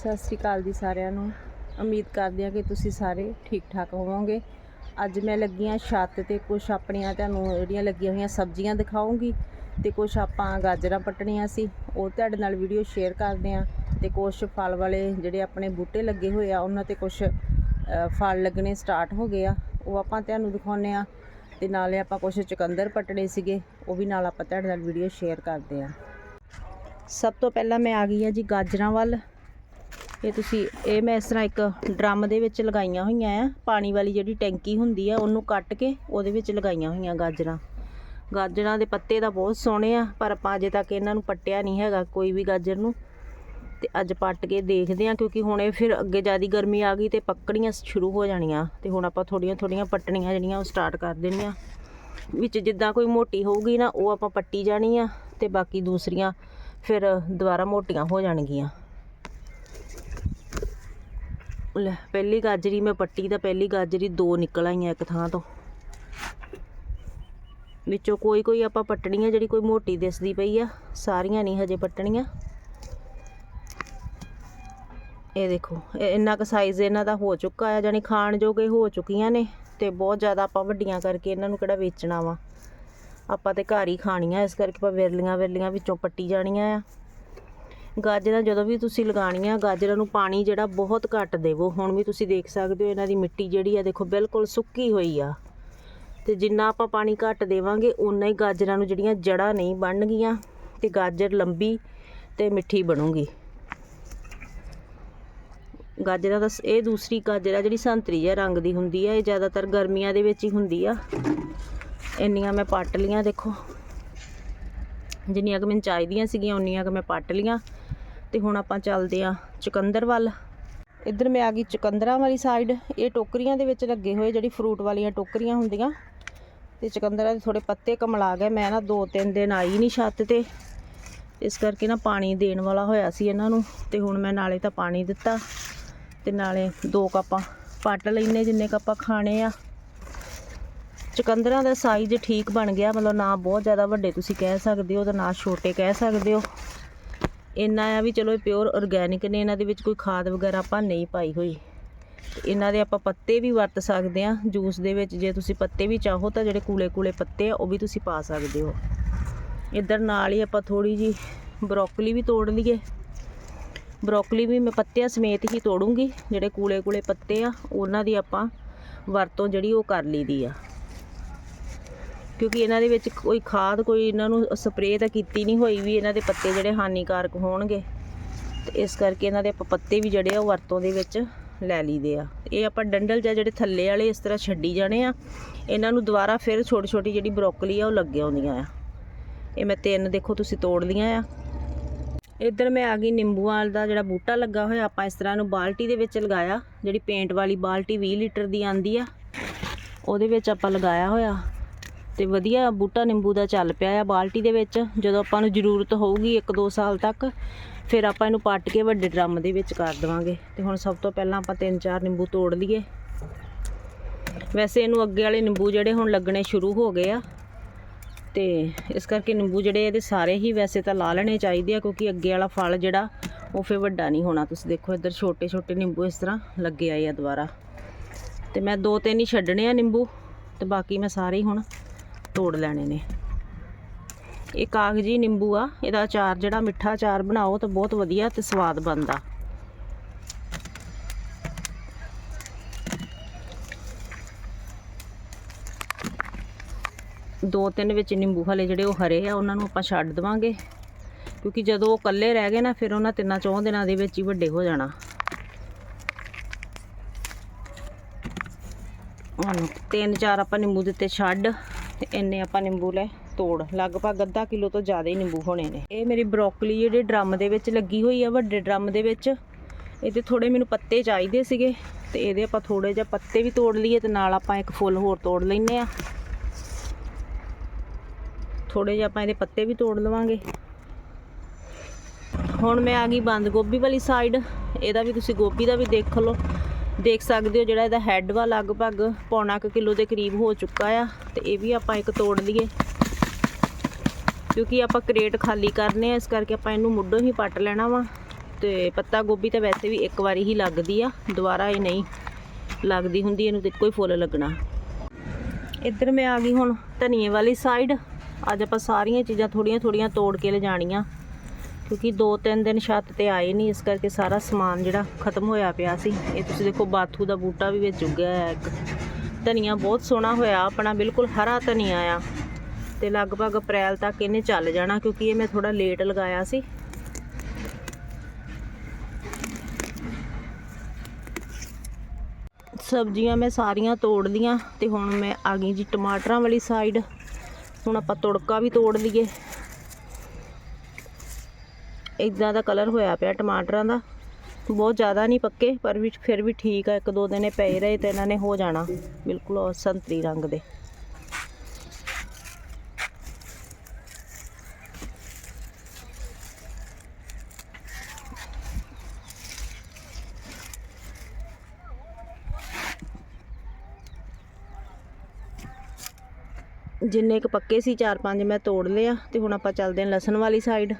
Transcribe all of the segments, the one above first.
ਸਤਿ ਸ੍ਰੀ ਅਕਾਲ ਜੀ ਸਾਰਿਆਂ ਨੂੰ। ਉਮੀਦ ਕਰਦੇ ਹਾਂ ਕਿ ਤੁਸੀਂ ਸਾਰੇ ਠੀਕ ਠਾਕ ਹੋਵੋਗੇ। ਅੱਜ ਮੈਂ ਲੱਗੀਆਂ ਛੱਤ ਤੇ ਕੁਝ ਆਪਣੀਆਂ ਤੁਹਾਨੂੰ ਜਿਹੜੀਆਂ ਲੱਗੀਆਂ ਹੋਈਆਂ ਸਬਜ਼ੀਆਂ ਦਿਖਾਉਂਗੀ ਤੇ ਕੁਝ ਆਪਾਂ ਗਾਜਰਾਂ ਪੱਟਣੀਆਂ ਸੀ। ਉਹ ਤੁਹਾਡੇ ਨਾਲ ਵੀਡੀਓ ਸ਼ੇਅਰ ਕਰਦੇ ਹਾਂ ਤੇ ਕੁਝ ਫਲ ਵਾਲੇ ਜਿਹੜੇ ਆਪਣੇ ਬੂਟੇ ਲੱਗੇ ਹੋਏ ਆ, ਉਹਨਾਂ ਤੇ ਕੁਝ ਫਲ ਲੱਗਣੇ ਸਟਾਰਟ ਹੋ ਗਏ ਆ। ਉਹ ਆਪਾਂ ਤੁਹਾਨੂੰ ਦਿਖਾਉਂਦੇ ਆ ਤੇ ਨਾਲੇ ਆਪਾਂ ਕੁਝ ਚੁਕੰਦਰ ਪੱਟਣੇ ਸੀਗੇ, ਉਹ ਵੀ ਨਾਲ ਆਪਾਂ ਤੁਹਾਡੇ ਨਾਲ ਵੀਡੀਓ ਸ਼ੇਅਰ ਕਰਦੇ ਆ ਸਭ ਤੋਂ ਪਹਿਲਾਂ ਮੈਂ ਆ ਗਈ ਆ ਜੀ ਗਾਜਰਾਂ ਵੱਲ। ਇਹ ਤੁਸੀਂ, ਇਹ ਮੈਂ ਇਸ ਤਰ੍ਹਾਂ ਇੱਕ ਡਰਮ ਦੇ ਵਿੱਚ ਲਗਾਈਆਂ ਹੋਈਆਂ ਆ। ਪਾਣੀ ਵਾਲੀ ਜਿਹੜੀ ਟੈਂਕੀ ਹੁੰਦੀ ਆ, ਉਹਨੂੰ ਕੱਟ ਕੇ ਉਹਦੇ ਵਿੱਚ ਲਗਾਈਆਂ ਹੋਈਆਂ ਗਾਜਰਾਂ। ਗਾਜਰਾਂ ਦੇ ਪੱਤੇ ਤਾਂ ਬਹੁਤ ਸੋਹਣੇ ਆ, ਪਰ ਆਪਾਂ ਅਜੇ ਤੱਕ ਇਹਨਾਂ ਨੂੰ ਪੱਟਿਆ ਨਹੀਂ ਹੈਗਾ ਕੋਈ ਵੀ ਗਾਜਰ ਨੂੰ। ਤੇ ਅੱਜ ਪੱਟ ਕੇ ਦੇਖਦੇ ਆ, ਕਿਉਂਕਿ ਹੁਣ ਇਹ ਫਿਰ ਅੱਗੇ ਜਿਆਦੀ ਗਰਮੀ ਆ ਗਈ ਤੇ ਪੱਕੜੀਆਂ ਸ਼ੁਰੂ ਹੋ ਜਾਣੀਆਂ। ਤੇ ਹੁਣ ਆਪਾਂ ਥੋੜੀਆਂ ਥੋੜੀਆਂ ਪੱਟਣੀਆਂ ਜਿਹੜੀਆਂ, ਉਹ ਸਟਾਰਟ ਕਰ ਦਿੰਦੇ ਆ। ਵਿੱਚ ਜਿੱਦਾਂ ਕੋਈ ਮੋਟੀ ਹੋਊਗੀ ਨਾ, ਉਹ ਆਪਾਂ ਪੱਟੀ ਜਾਣੀ ਆ ਤੇ ਬਾਕੀ ਦੂਸਰੀਆਂ ਫਿਰ ਦੁਬਾਰਾ ਮੋਟੀਆਂ ਹੋ ਜਾਣਗੀਆਂ ਲੈ ਪਹਿਲੀ ਗਾਜਰੀ ਮੈਂ ਪੱਟੀ ਤਾਂ ਪਹਿਲੀ ਗਾਜਰੀ ਦੋ ਨਿਕਲ ਆਈਆਂ ਇੱਕ ਥਾਂ ਤੋਂ। ਵਿੱਚੋਂ ਕੋਈ ਕੋਈ ਆਪਾਂ ਪੱਟਣੀਆਂ, ਜਿਹੜੀ ਕੋਈ ਮੋਟੀ ਦਿਸਦੀ ਪਈ ਆ, ਸਾਰੀਆਂ ਨਹੀਂ ਹਜੇ ਪੱਟਣੀਆਂ। ਇਹ ਦੇਖੋ, ਇਹ ਇੰਨਾ ਕੁ ਸਾਈਜ਼ ਇਹਨਾਂ ਦਾ ਹੋ ਚੁੱਕਾ ਆ ਜਾਨੀ ਖਾਣ ਜੋਗੇ ਹੋ ਚੁੱਕੀਆਂ ਨੇ, ਤੇ ਬਹੁਤ ਜ਼ਿਆਦਾ ਆਪਾਂ ਵੱਡੀਆਂ ਕਰਕੇ ਇਹਨਾਂ ਨੂੰ ਕਿਹੜਾ ਵੇਚਣਾ ਵਾ। ਆਪਾਂ ਤੇ ਘਰ ਹੀ ਖਾਣੀਆਂ, ਇਸ ਕਰਕੇ ਆਪਾਂ ਵਿਰਲੀਆਂ ਵਿਰਲੀਆਂ ਵਿੱਚੋਂ ਪੱਟੀ ਜਾਣੀਆਂ ਆ। ਗਾਜਰਾਂ ਜਦੋਂ ਵੀ ਤੁਸੀਂ ਲਗਾਣੀਆਂ ਗਾਜਰਾਂ ਨੂੰ ਪਾਣੀ ਜਿਹੜਾ ਬਹੁਤ ਘੱਟ ਦੇਵੋ। ਹੁਣ ਵੀ ਤੁਸੀਂ ਦੇਖ ਸਕਦੇ ਹੋ ਇਹਨਾਂ ਦੀ ਮਿੱਟੀ ਜਿਹੜੀ ਆ, ਦੇਖੋ ਬਿਲਕੁਲ ਸੁੱਕੀ ਹੋਈ ਆ। ਤੇ ਜਿੰਨਾ ਆਪਾਂ ਪਾਣੀ ਘੱਟ ਦੇਵਾਂਗੇ ਉਨਾ ਹੀ ਗਾਜਰਾਂ ਨੂੰ ਜਿਹੜੀਆਂ ਜੜ੍ਹਾਂ ਨਹੀਂ ਬਣਨਗੀਆਂ ਤੇ ਗਾਜਰ ਲੰਬੀ ਤੇ ਮਿੱਠੀ ਬਣੂਗੀ। ਗਾਜਰਾਂ ਦਾ ਇਹ ਦੂਸਰੀ ਗਾਜਰ ਆ ਜਿਹੜੀ ਸੰਤਰੀ ਜਿਹਾ ਰੰਗ ਦੀ ਹੁੰਦੀ ਆ, ਇਹ ਜ਼ਿਆਦਾਤਰ ਗਰਮੀਆਂ ਦੇ ਵਿੱਚ ਹੀ ਹੁੰਦੀ ਆ। ਇੰਨੀਆਂ ਮੈਂ ਪੱਟ ਲੀਆਂ, ਦੇਖੋ। ਜਿੰਨੀਆਂ ਕਿ ਮੈਨੂੰ ਚਾਹੀਦੀਆਂ ਸੀਗੀਆਂ ਉਨੀਆਂ ਕਿ ਮੈਂ ਪੱਟ ਲੀਆਂ। ਤੇ ਹੁਣ ਆਪਾਂ ਚੱਲਦੇ ਆ ਚੁਕੰਦਰ ਵੱਲ। ਇੱਧਰ ਮੈਂ ਆ ਗਈ ਚੁਕੰਦਰਾਂ ਵਾਲੀ ਸਾਈਡ ਇਹ ਟੋਕਰੀਆਂ ਦੇ ਵਿੱਚ ਲੱਗੇ ਹੋਏ ਜਿਹੜੀ ਫਰੂਟ ਵਾਲੀਆਂ ਟੋਕਰੀਆਂ ਹੁੰਦੀਆਂ। ਤੇ ਚੁਕੰਦਰਾਂ ਦੇ ਥੋੜੇ ਪੱਤੇ ਕਮਲਾ ਗਏ। ਮੈਂ ਨਾ ਦੋ ਤਿੰਨ ਦਿਨ ਆਈ ਨਹੀਂ ਛੱਤ ਤੇ। ਇਸ ਕਰਕੇ ਨਾ ਪਾਣੀ ਦੇਣ ਵਾਲਾ ਹੋਇਆ ਸੀ ਇਹਨਾਂ ਨੂੰ। ਤੇ ਹੁਣ ਮੈਂ ਨਾਲੇ ਤਾਂ ਪਾਣੀ ਦਿੱਤਾ। ਤੇ ਨਾਲੇ ਦੋ ਕੱਪਾਂ ਪੱਟ ਲੈਨੇ ਜਿੰਨੇ ਕੁ ਆਪਾਂ ਖਾਣੇ ਆ। ਚੁਕੰਦਰਾਂ ਦਾ ਸਾਈਜ਼ ਠੀਕ ਬਣ ਗਿਆ। ਮਤਲਬ ਨਾ ਬਹੁਤ ਜ਼ਿਆਦਾ ਵੱਡੇ ਤੁਸੀਂ ਕਹਿ ਸਕਦੇ ਹੋ ਤੇ ਨਾ ਛੋਟੇ ਕਹਿ ਸਕਦੇ ਹੋ। ਇੰਨਾ ਆ ਵੀ ਚਲੋ ਪਿਓਰ ਆਰਗੈਨਿਕ ਨੇ, ਇਹਨਾਂ ਦੇ ਵਿੱਚ ਕੋਈ ਖਾਦ ਵਗੈਰਾ ਆਪਾਂ ਨਹੀਂ ਪਾਈ ਹੋਈ। ਇਹਨਾਂ ਦੇ ਆਪਾਂ ਪੱਤੇ ਵੀ ਵਰਤ ਸਕਦੇ ਆ ਜੂਸ ਦੇ ਵਿੱਚ ਜੇ ਤੁਸੀਂ ਪੱਤੇ ਵੀ ਚਾਹੋ ਤਾਂ ਜਿਹੜੇ ਕੂਲੇ ਕੂਲੇ ਪੱਤੇ ਆ, ਉਹ ਵੀ ਤੁਸੀਂ ਪਾ ਸਕਦੇ ਹੋ। ਇੱਧਰ ਨਾਲ ਹੀ ਆਪਾਂ ਥੋੜੀ ਜੀ ਬਰੋਕਲੀ ਵੀ ਤੋੜ ਲਈਏ। ਬਰੋਕਲੀ ਵੀ ਮੈਂ ਪੱਤਿਆਂ ਸਮੇਤ ਹੀ ਤੋੜੂੰਗੀ, ਜਿਹੜੇ ਕੂਲੇ ਕੂਲੇ ਪੱਤੇ ਆ, ਉਹਨਾਂ ਦੀ ਆਪਾਂ ਵਰਤੋਂ ਜਿਹੜੀ ਉਹ ਕਰ ਲਈਦੀ ਆ। ਕਿਉਂਕਿ ਇਹਨਾਂ ਦੇ ਵਿੱਚ ਕੋਈ ਖਾਦ, ਕੋਈ ਇਹਨਾਂ ਨੂੰ ਸਪਰੇਅ ਤਾਂ ਕੀਤੀ ਨਹੀਂ ਹੋਈ ਵੀ ਇਹਨਾਂ ਦੇ ਪੱਤੇ ਜਿਹੜੇ ਹਾਨੀਕਾਰਕ ਹੋਣਗੇ। ਤੇ ਇਸ ਕਰਕੇ ਇਹਨਾਂ ਦੇ ਆਪਾਂ ਪੱਤੇ ਵੀ ਜਿਹੜੇ ਆ ਉਹ ਵਰਤੋਂ ਦੇ ਵਿੱਚ ਲੈ ਲਈਦੇ ਆ। ਇਹ ਆਪਾਂ ਡੰਡਲ ਜਾਂ ਜਿਹੜੇ ਥੱਲੇ ਵਾਲੇ ਇਸ ਤਰ੍ਹਾਂ ਛੱਡੀ ਜਾਣੇ ਆ। ਇਹਨਾਂ ਨੂੰ ਦੁਬਾਰਾ ਫਿਰ ਛੋਟੀ ਛੋਟੀ ਜਿਹੜੀ ਬਰੋਕਲੀ ਆ ਉਹ ਲੱਗੇ ਆਉਂਦੀਆਂ ਆ। ਇਹ ਮੈਂ ਤਿੰਨ ਦੇਖੋ ਤੁਸੀਂ ਤੋੜ ਲੀਆਂ ਆ। ਇੱਧਰ ਮੈਂ ਆ ਗਈ ਨਿੰਬੂਆਂ ਦਾ ਜਿਹੜਾ ਬੂਟਾ ਲੱਗਾ ਹੋਇਆ। ਆਪਾਂ ਇਸ ਤਰ੍ਹਾਂ ਨੂੰ ਬਾਲਟੀ ਦੇ ਵਿੱਚ ਲਗਾਇਆ। ਜਿਹੜੀ ਪੇਂਟ ਵਾਲੀ ਬਾਲਟੀ 20 ਲੀਟਰ ਦੀ ਆਂਦੀ ਆ। ਉਹਦੇ ਵਿੱਚ ਆਪਾਂ ਲਗਾਇਆ ਹੋਇਆ। ਤੇ ਵਧੀਆ ਬੂਟਾ ਨਿੰਬੂ ਦਾ ਚੱਲ ਪਿਆ ਆ ਬਾਲਟੀ ਦੇ ਵਿੱਚ। ਜਦੋਂ ਆਪਾਂ ਨੂੰ ਜ਼ਰੂਰਤ ਹੋਊਗੀ 1-2 ਸਾਲ ਤੱਕ, ਫਿਰ ਆਪਾਂ ਇਹਨੂੰ ਪੱਟ ਕੇ ਵੱਡੇ ਡਰਮ ਦੇ ਵਿੱਚ ਕਰ ਦੇਵਾਂਗੇ। ਤੇ ਹੁਣ ਸਭ ਤੋਂ ਪਹਿਲਾਂ ਆਪਾਂ 3-4 ਨਿੰਬੂ ਤੋੜ ਲਈਏ। ਵੈਸੇ ਇਹਨੂੰ ਅੱਗੇ ਵਾਲੇ ਨਿੰਬੂ ਜਿਹੜੇ ਹੁਣ ਲੱਗਣੇ ਸ਼ੁਰੂ ਹੋ ਗਏ ਆ। ਤੇ ਇਸ ਕਰਕੇ ਨਿੰਬੂ ਜਿਹੜੇ ਇਹਦੇ ਸਾਰੇ ਹੀ ਵੈਸੇ ਤਾਂ ਲਾ ਲੈਣੇ ਚਾਹੀਦੇ ਆ, ਕਿਉਂਕਿ ਅੱਗੇ ਵਾਲਾ ਫਲ ਜਿਹੜਾ, ਉਹ ਫੇ ਵੱਡਾ ਨਹੀਂ ਹੋਣਾ। ਤੁਸੀਂ ਦੇਖੋ ਇੱਧਰ ਛੋਟੇ ਛੋਟੇ ਨਿੰਬੂ ਇਸ ਤਰ੍ਹਾਂ ਲੱਗੇ ਆਏ ਆ ਦੁਬਾਰਾ। ਤੇ ਮੈਂ ਦੋ ਤਿੰਨ ਹੀ ਛੱਡਣੇ ਆ ਨਿੰਬੂ, ਤੇ ਬਾਕੀ ਮੈਂ ਸਾਰੇ ਹੀ ਹੁਣ ਤੋੜ ਲੈਣੇ ਨੇ। ਇਹ ਕਾਗਜੀ ਨਿੰਬੂ ਆ, ਇਹਦਾ ਅਚਾਰ ਜਿਹੜਾ ਮਿੱਠਾ ਅਚਾਰ ਬਣਾਓ ਤਾਂ ਬਹੁਤ ਵਧੀਆ ਤੇ ਸਵਾਦ ਬਣਦਾ। ਦੋ ਤਿੰਨ ਵਿੱਚ ਨਿੰਬੂ ਹਲੇ ਜਿਹੜੇ ਉਹ ਹਰੇ ਆ, ਉਹਨਾਂ ਨੂੰ ਆਪਾਂ ਛੱਡ ਦਵਾਂਗੇ। ਕਿਉਂਕਿ ਜਦੋਂ ਉਹ ਇਕੱਲੇ ਰਹਿ ਗਏ ਨਾ, ਫਿਰ ਉਹਨਾਂ ਤਿੰਨਾਂ ਚੌਂ ਦਿਨਾਂ ਦੇ ਵਿੱਚ ਹੀ ਵੱਡੇ ਹੋ ਜਾਣਾ। ਹੁਣ ਤਿੰਨ ਚਾਰ ਆਪਾਂ ਨਿੰਬੂ ਦਿੱਤੇ ਛੱਡ। ਤੇ ਇੰਨੇ ਆਪਾਂ ਨਿੰਬੂ ਲੈ, ਤੋੜ। ਲਗਭਗ ਅੱਧਾ ਕਿਲੋ ਤੋਂ ਜ਼ਿਆਦਾ ਹੀ ਨਿੰਬੂ ਹੋਣੇ ਨੇ। ਇਹ ਮੇਰੀ ਬਰੋਕਲੀ ਜਿਹੜੇ ਡਰਮ ਦੇ ਵਿੱਚ ਲੱਗੀ ਹੋਈ ਆ, ਵੱਡੇ ਡਰਮ ਦੇ ਵਿੱਚ। ਇਹਦੇ ਥੋੜੇ ਮੈਨੂੰ ਪੱਤੇ ਚਾਹੀਦੇ ਸੀਗੇ, ਤੇ ਇਹਦੇ ਆਪਾਂ ਥੋੜੇ ਜਿਹਾ ਪੱਤੇ ਵੀ ਤੋੜ ਲਈਏ ਤੇ ਨਾਲ ਆਪਾਂ ਇੱਕ ਫੁੱਲ ਹੋਰ ਤੋੜ ਲੈਨੇ ਆ। ਥੋੜੇ ਜਿਹਾ ਆਪਾਂ ਇਹਦੇ ਪੱਤੇ ਵੀ ਤੋੜ ਲਵਾਂਗੇ। ਹੁਣ ਮੈਂ ਆ ਗਈ ਬੰਦ ਗੋਭੀ ਵਾਲੀ ਸਾਈਡ ਇਹਦਾ ਵੀ ਤੁਸੀਂ ਗੋਭੀ ਦਾ ਵੀ ਦੇਖ ਲਓ। ਦੇਖ ਸਕਦੇ ਹੋ ਜਿਹੜਾ ਇਹਦਾ ਹੈੱਡ ਵਾ, ਲਗਭਗ ਪੌਣਾ ਕੁ ਕਿਲੋ ਦੇ ਕਰੀਬ ਹੋ ਚੁੱਕਾ ਆ। ਤੇ ਇਹ ਵੀ ਆਪਾਂ ਇੱਕ ਤੋੜ ਲਈਏ। ਕਿਉਂਕਿ ਆਪਾਂ ਕ੍ਰੇਟ ਖਾਲੀ ਕਰਨੇ ਆ, ਇਸ ਕਰਕੇ ਆਪਾਂ ਇਹਨੂੰ ਮੁੱਢੋਂ ਹੀ ਪੱਟ ਲੈਣਾ ਵਾ। ਤੇ ਪੱਤਾ ਗੋਭੀ ਤਾਂ ਵੈਸੇ ਵੀ ਇੱਕ ਵਾਰੀ ਹੀ ਲੱਗਦੀ ਆ, ਦੁਬਾਰਾ ਇਹ ਨਹੀਂ ਲੱਗਦੀ ਹੁੰਦੀ, ਇਹਨੂੰ ਤੇ ਇੱਕੋ ਹੀ ਫੁੱਲ ਲੱਗਣਾ। ਇੱਧਰ ਮੈਂ ਆ ਗਈ ਹੁਣ ਧਨੀਏ ਵਾਲੀ ਸਾਈਡ ਅੱਜ ਆਪਾਂ ਸਾਰੀਆਂ ਚੀਜ਼ਾਂ ਥੋੜੀਆਂ ਥੋੜੀਆਂ ਤੋੜ ਕੇ ਲਿਜਾਣੀਆਂ। ਕਿਉਂਕਿ ਦੋ ਤਿੰਨ ਦਿਨ ਛੱਤ ਤੇ ਆਏ ਨਹੀਂ, ਇਸ ਕਰਕੇ ਸਾਰਾ ਸਮਾਨ ਜਿਹੜਾ ਖਤਮ ਹੋਇਆ ਪਿਆ ਸੀ। ਇਹ ਤੁਸੀਂ ਦੇਖੋ, ਬਾਥੂ ਦਾ ਬੂਟਾ ਵੀ ਵਿੱਚ ਉੱਗਿਆ ਹੈ ਇੱਕ। ਧਨੀਆ ਬਹੁਤ ਸੋਹਣਾ ਹੋਇਆ, ਆਪਣਾ ਬਿਲਕੁਲ ਹਰਾ ਧਨੀਆ ਆ। ਤੇ ਲਗਭਗ ਅਪ੍ਰੈਲ ਤੱਕ ਇਹਨੇ ਚੱਲ ਜਾਣਾ, ਕਿਉਂਕਿ ਇਹ ਮੈਂ ਥੋੜਾ ਲੇਟ ਲਗਾਇਆ ਸੀ। ਸਬਜ਼ੀਆਂ ਮੈਂ ਸਾਰੀਆਂ ਤੋੜ ਲੀਆਂ ਤੇ ਹੁਣ ਮੈਂ ਆ ਗਈ ਜੀ ਟਮਾਟਰਾਂ ਵਾਲੀ ਸਾਈਡ ਹੁਣ ਆਪਾਂ ਤੁੜਕਾ ਵੀ ਤੋੜ ਲਈਏ। ਇਦਾਂ ਦਾ ਕਲਰ ਹੋਇਆ ਪਿਆ ਟਮਾਟਰਾਂ ਦਾ। ਬਹੁਤ ਜ਼ਿਆਦਾ ਨਹੀਂ ਪੱਕੇ, ਪਰ ਵੀ ਫਿਰ ਵੀ ਠੀਕ ਆ, ਇੱਕ ਦੋ ਦਿਨ ਇਹ ਪਏ ਰਹੇ ਤੇ ਇਹਨਾਂ ਨੇ ਹੋ ਜਾਣਾ। ਬਿਲਕੁਲ ਔਰ ਸੰਤਰੀ ਰੰਗ ਦੇ। ਜਿੰਨੇ ਕੁ ਪੱਕੇ ਸੀ, ਚਾਰ ਪੰਜ ਮੈਂ ਤੋੜ ਲਿਆ ਤੇ ਹੁਣ ਆਪਾਂ ਚੱਲਦੇ ਹਾਂ ਲਸਣ ਵਾਲੀ ਸਾਈਡ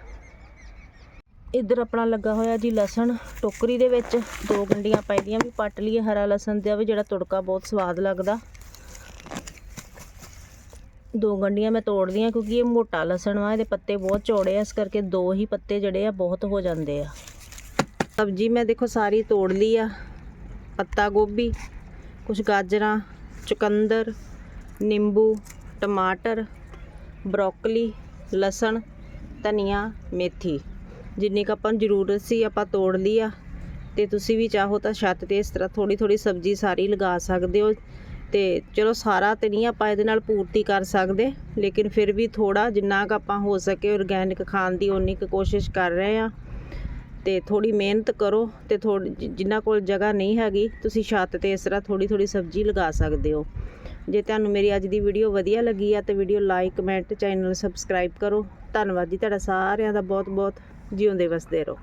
ਇੱਧਰ ਆਪਣਾ ਲੱਗਾ ਹੋਇਆ ਜੀ ਲਸਣ ਟੋਕਰੀ ਦੇ ਵਿੱਚ। ਦੋ ਗੰਡੀਆਂ ਪਾਈ ਦੀਆਂ ਵੀ ਪੱਟ ਲਈਏ ਹਰਾ ਲਸਣ ਦਾ ਵੀ ਜਿਹੜਾ ਤੁੜਕਾ ਬਹੁਤ ਸਵਾਦ ਲੱਗਦਾ। ਦੋ ਗੰਡੀਆਂ ਮੈਂ ਤੋੜਦੀ ਲੀਆਂ ਕਿਉਂਕਿ ਇਹ ਮੋਟਾ ਲਸਣ ਵਾ, ਇਹਦੇ ਪੱਤੇ ਬਹੁਤ ਚੌੜੇ ਆ, ਇਸ ਕਰਕੇ ਦੋ ਹੀ ਪੱਤੇ ਜਿਹੜੇ ਆ ਬਹੁਤ ਹੋ ਜਾਂਦੇ ਆ। ਸਬਜ਼ੀ ਮੈਂ ਦੇਖੋ ਸਾਰੀ ਤੋੜ ਲਈ ਆ। ਪੱਤਾ ਗੋਭੀ ਕੁਝ ਗਾਜਰਾਂ, ਚੁਕੰਦਰ, ਨਿੰਬੂ, ਟਮਾਟਰ, ਬਰੋਕਲੀ, ਲਸਣ, ਧਨੀਆ, ਮੇਥੀ। ਜਿੰਨੀ ਕੁ ਆਪਾਂ ਨੂੰ ਜ਼ਰੂਰਤ ਸੀ, ਆਪਾਂ ਤੋੜ ਲਈ ਆ। ਤੇ ਤੁਸੀਂ ਵੀ ਚਾਹੋ ਤਾਂ ਛੱਤ ਤੇ ਇਸ ਤਰ੍ਹਾਂ ਥੋੜੀ ਥੋੜੀ ਸਬਜ਼ੀ ਸਾਰੀ ਲਗਾ ਸਕਦੇ ਹੋ। ਤੇ ਚਲੋ ਸਾਰਾ ਤੇ ਨਹੀਂ ਆਪਾਂ ਇਹਦੇ ਨਾਲ ਪੂਰਤੀ ਕਰ ਸਕਦੇ, ਲੇਕਿਨ ਫਿਰ ਵੀ ਥੋੜਾ ਜਿੰਨਾ ਕੁ ਆਪਾਂ ਹੋ ਸਕੇ ਆਰਗੈਨਿਕ ਖਾਣ ਦੀ ਓਨੀ ਕੁ ਕੋਸ਼ਿਸ਼ ਕਰ ਰਹੇ ਆ। ਤੇ ਥੋੜੀ ਮਿਹਨਤ ਕਰੋ ਤੇ ਥੋੜੀ ਜਿਨ੍ਹਾਂ ਕੋਲ ਜਗ੍ਹਾ ਨਹੀਂ ਹੈਗੀ, ਤੁਸੀਂ ਛੱਤ ਤੇ ਇਸ ਤਰ੍ਹਾਂ ਥੋੜੀ ਥੋੜੀ ਸਬਜ਼ੀ ਲਗਾ ਸਕਦੇ ਹੋ। ਜੇ ਤੁਹਾਨੂੰ ਮੇਰੀ ਅੱਜ ਦੀ ਵੀਡੀਓ ਵਧੀਆ ਲੱਗੀ ਆ ਤੇ video like, comment, channel subscribe ਕਰੋ। ਧੰਨਵਾਦ ਜੀ ਤੁਹਾਡਾ ਸਾਰਿਆਂ ਦਾ ਬਹੁਤ ਬਹੁਤ de un.